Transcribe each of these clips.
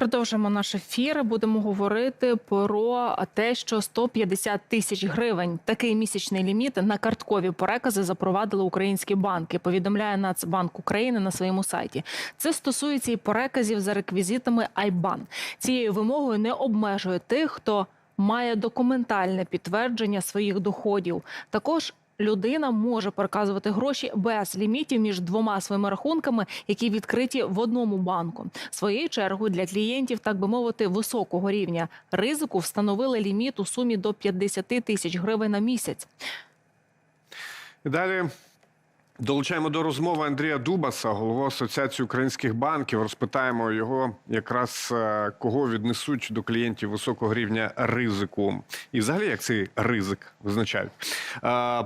Продовжимо наш ефір. Будемо говорити про те, що 150 тисяч гривень такий місячний ліміт на карткові перекази запровадили українські банки. Повідомляє Нацбанк України на своєму сайті. Це стосується і переказів за реквізитами IBAN. Цією вимогою не обмежує тих, хто має документальне підтвердження своїх доходів. Також людина може переказувати гроші без лімітів між двома своїми рахунками, які відкриті в одному банку. Своєю чергою для клієнтів, так би мовити, високого рівня ризику встановили ліміт у сумі до 50 тисяч гривень на місяць. Далі долучаємо до розмови Андрія Дубаса, голову Асоціації українських банків. Розпитаємо його якраз е, кого віднесуть до клієнтів високого рівня ризику, і взагалі як цей ризик визначають. Е,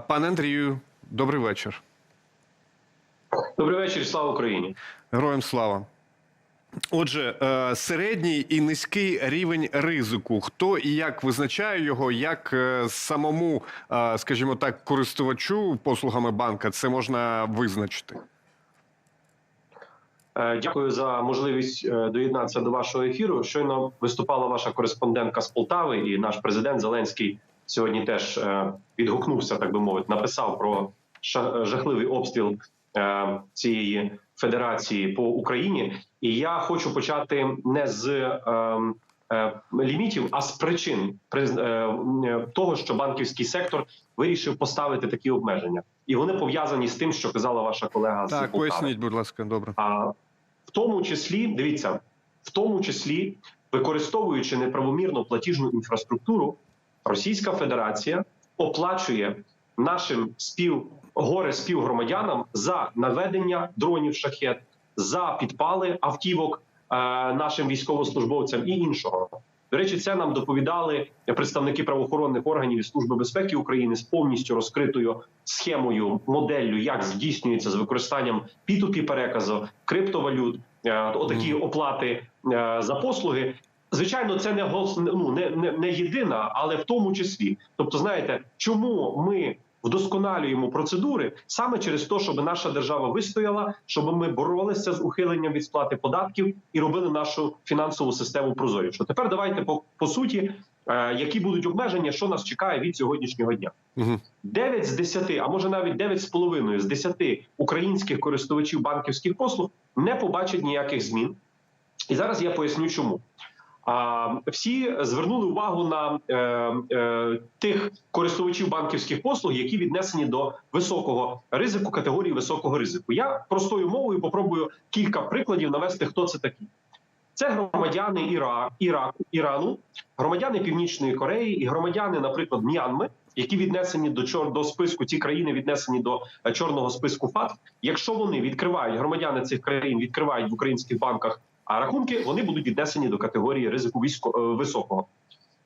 Пане Андрію, добрий вечір. Добрий вечір, слава Україні. Героям слава. Отже, е, середній і низький рівень ризику. Хто і як визначає його, як е, самому, е, скажімо так, користувачу послугами банка це можна визначити? Дякую за можливість доєднатися до вашого ефіру. Щойно виступала ваша кореспондентка з Полтави, і наш президент Зеленський сьогодні теж відгукнувся, так би мовити, написав про жахливий обстріл цієї федерації по Україні. І я хочу почати не з е, е, лімітів, а з причин е, того, що банківський сектор вирішив поставити такі обмеження, і вони пов'язані з тим, що казала ваша колега Так, Полтави. поясніть, будь ласка, добре. А в тому числі, дивіться, в тому числі, використовуючи неправомірно платіжну інфраструктуру, Російська Федерація оплачує нашим спів горе співгромадянам за наведення дронів шахет, за підпали автівок е, нашим військовослужбовцям і іншого. До речі, це нам доповідали представники правоохоронних органів і служби безпеки України з повністю розкритою схемою, моделлю, як здійснюється з використанням P2P переказу, криптовалют, е, отакі оплати е, за послуги. Звичайно, це не ну, не, не, не єдина, але в тому числі. Тобто, знаєте, чому ми вдосконалюємо процедури саме через те, щоб наша держава вистояла, щоб ми боролися з ухиленням від сплати податків і робили нашу фінансову систему прозорішу. Тепер давайте по, по суті, е, які будуть обмеження, що нас чекає від сьогоднішнього дня. Угу. 9 з 10, а може навіть 9,5 з 10 українських користувачів банківських послуг не побачать ніяких змін. І зараз я поясню, чому. А всі звернули увагу на е, е, тих користувачів банківських послуг, які віднесені до високого ризику, категорії високого ризику. Я простою мовою попробую кілька прикладів навести, хто це такі. Це громадяни Іра, Іраку, Ірану, громадяни Північної Кореї і громадяни, наприклад, М'янми, які віднесені до чор до списку, ці країни віднесені до е, чорного списку ФАТ. Якщо вони відкривають громадяни цих країн, відкривають в українських банках а рахунки, вони будуть віднесені до категорії ризику військо е, високого.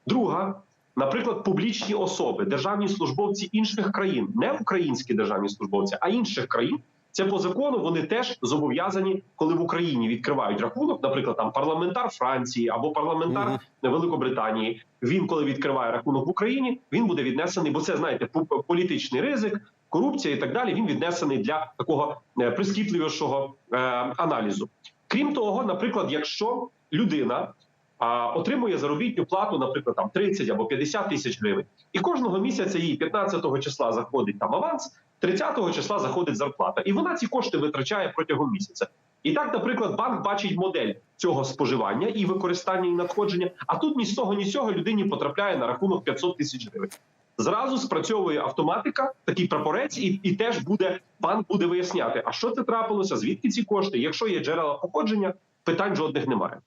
Друга, наприклад, публічні особи, державні службовці інших країн, не українські державні службовці, а інших країн. Це по закону вони теж зобов'язані, коли в Україні відкривають рахунок, наприклад, там парламентар Франції або парламентар Мгм. Великобританії. Він, коли відкриває рахунок в Україні, він буде віднесений, бо це знаєте, пу- політичний ризик, корупція і так далі. Він віднесений для такого е, прискіпливішого е, аналізу. Крім того, наприклад, якщо людина а, отримує заробітну плату, наприклад, там 30 або 50 тисяч гривень, і кожного місяця їй 15-го числа заходить там аванс, 30 числа заходить зарплата, і вона ці кошти витрачає протягом місяця. І так, наприклад, банк бачить модель цього споживання і використання і надходження. А тут ні з того, ні з цього людині потрапляє на рахунок 500 тисяч гривень. Зразу спрацьовує автоматика, такий прапорець, і, і теж буде банк буде виясняти, а що це трапилося, звідки ці кошти. Якщо є джерела походження, питань жодних немає.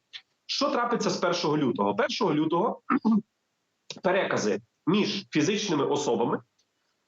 Що трапиться з 1 лютого? 1 лютого перекази між фізичними особами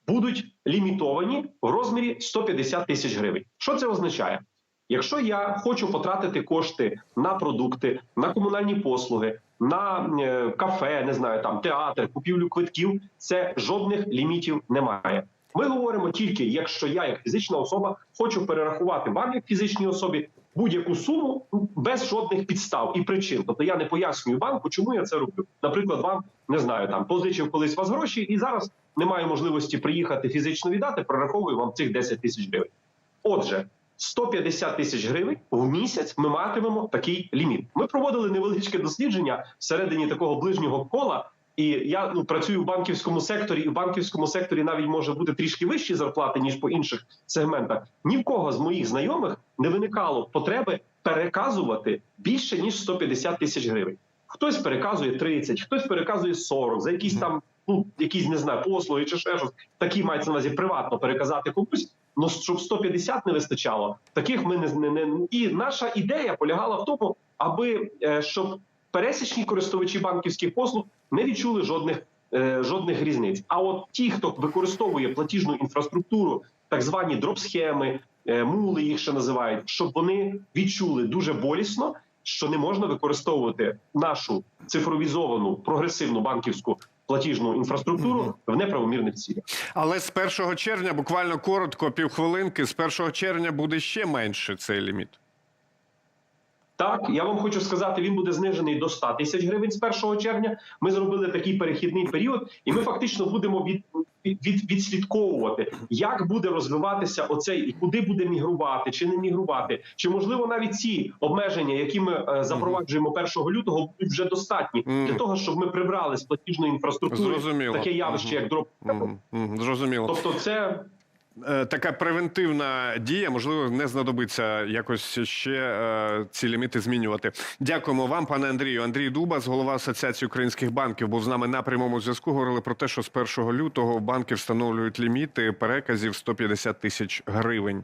будуть лімітовані в розмірі 150 тисяч гривень. Що це означає? Якщо я хочу потратити кошти на продукти, на комунальні послуги, на е, кафе, не знаю, там театр, купівлю квитків, це жодних лімітів немає. Ми говоримо тільки, якщо я, як фізична особа, хочу перерахувати вам, як фізичній особі, будь-яку суму без жодних підстав і причин. Тобто я не пояснюю банку, чому я це роблю. Наприклад, вам не знаю, там позичив колись вас гроші, і зараз немає можливості приїхати фізично віддати, прораховую вам цих 10 тисяч гривень. Отже, 150 тисяч гривень в місяць ми матимемо такий ліміт. Ми проводили невеличке дослідження всередині такого ближнього кола. І я ну працюю в банківському секторі, і в банківському секторі навіть може бути трішки вищі зарплати ніж по інших сегментах. Ні в кого з моїх знайомих не виникало потреби переказувати більше ніж 150 тисяч гривень. Хтось переказує 30, хтось переказує 40 за якісь там ну якісь не знаю послуги чи ще щось. Такі мається на увазі приватно переказати комусь. Ну щоб 150 не вистачало, таких ми не, не, і наша ідея полягала в тому, аби е, щоб пересічні користувачі банківських послуг не відчули жодних е, жодних різниць. А от ті, хто використовує платіжну інфраструктуру, так звані дроп-схеми, е, мули їх ще називають, щоб вони відчули дуже болісно, що не можна використовувати нашу цифровізовану прогресивну банківську платіжну інфраструктуру в неправомірних цілях. Але з 1 червня, буквально коротко, півхвилинки, з 1 червня буде ще менше цей ліміт. Так, я вам хочу сказати, він буде знижений до 100 тисяч гривень з 1 червня. Ми зробили такий перехідний період, і ми фактично будемо від, від, відслідковувати, як буде розвиватися оцей і куди буде мігрувати, чи не мігрувати, чи можливо навіть ці обмеження, які ми е, запроваджуємо 1 лютого, будуть вже достатні mm. для того, щоб ми прибрали з платіжної інфраструктури Зрозуміло. таке явище, Мгм. як дроп. Mm -hmm. Зрозуміло. Тобто, це Така превентивна дія, можливо, не знадобиться якось ще е, ці ліміти змінювати. Дякуємо вам, пане Андрію. Андрій Дубас, голова Асоціації українських банків, був з нами на прямому зв'язку. Говорили про те, що з 1 лютого банки встановлюють ліміти переказів 150 тисяч гривень.